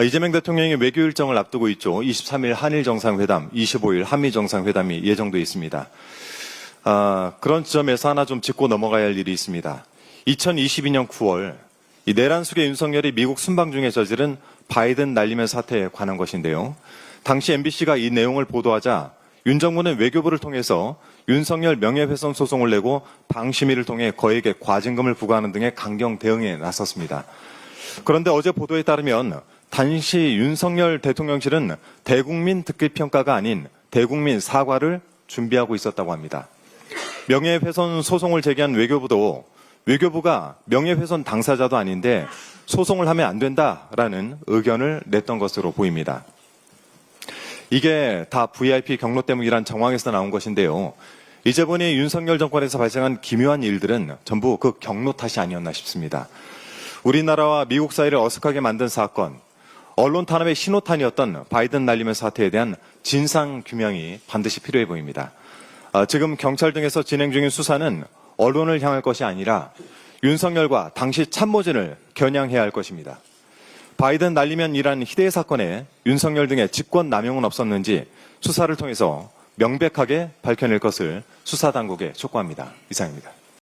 아, 이재명 대통령의 외교 일정을 앞두고 있죠. 23일 한일 정상회담, 25일 한미 정상회담이 예정돼 있습니다. 아, 그런 지점에서 하나 좀 짚고 넘어가야 할 일이 있습니다. 2022년 9월 이 내란 속의 윤석열이 미국 순방 중에 저지른 바이든 날리면 사태에 관한 것인데요. 당시 MBC가 이 내용을 보도하자 윤 정부는 외교부를 통해서 윤석열 명예훼손 소송을 내고 방심위를 통해 거액의 과징금을 부과하는 등의 강경 대응에 나섰습니다. 그런데 어제 보도에 따르면 당시 윤석열 대통령실은 대국민 듣기 평가가 아닌 대국민 사과를 준비하고 있었다고 합니다. 명예훼손 소송을 제기한 외교부도 외교부가 명예훼손 당사자도 아닌데 소송을 하면 안 된다라는 의견을 냈던 것으로 보입니다. 이게 다 VIP 경로 때문이란 정황에서 나온 것인데요. 이제 보니 윤석열 정권에서 발생한 기묘한 일들은 전부 그 경로 탓이 아니었나 싶습니다. 우리나라와 미국 사이를 어색하게 만든 사건, 언론 탄압의 신호탄이었던 바이든 날리면 사태에 대한 진상 규명이 반드시 필요해 보입니다. 아, 지금 경찰 등에서 진행 중인 수사는 언론을 향할 것이 아니라 윤석열과 당시 참모진을 겨냥해야 할 것입니다. 바이든 날리면이란 희대의 사건에 윤석열 등의 직권 남용은 없었는지 수사를 통해서 명백하게 밝혀낼 것을 수사당국에 촉구합니다. 이상입니다.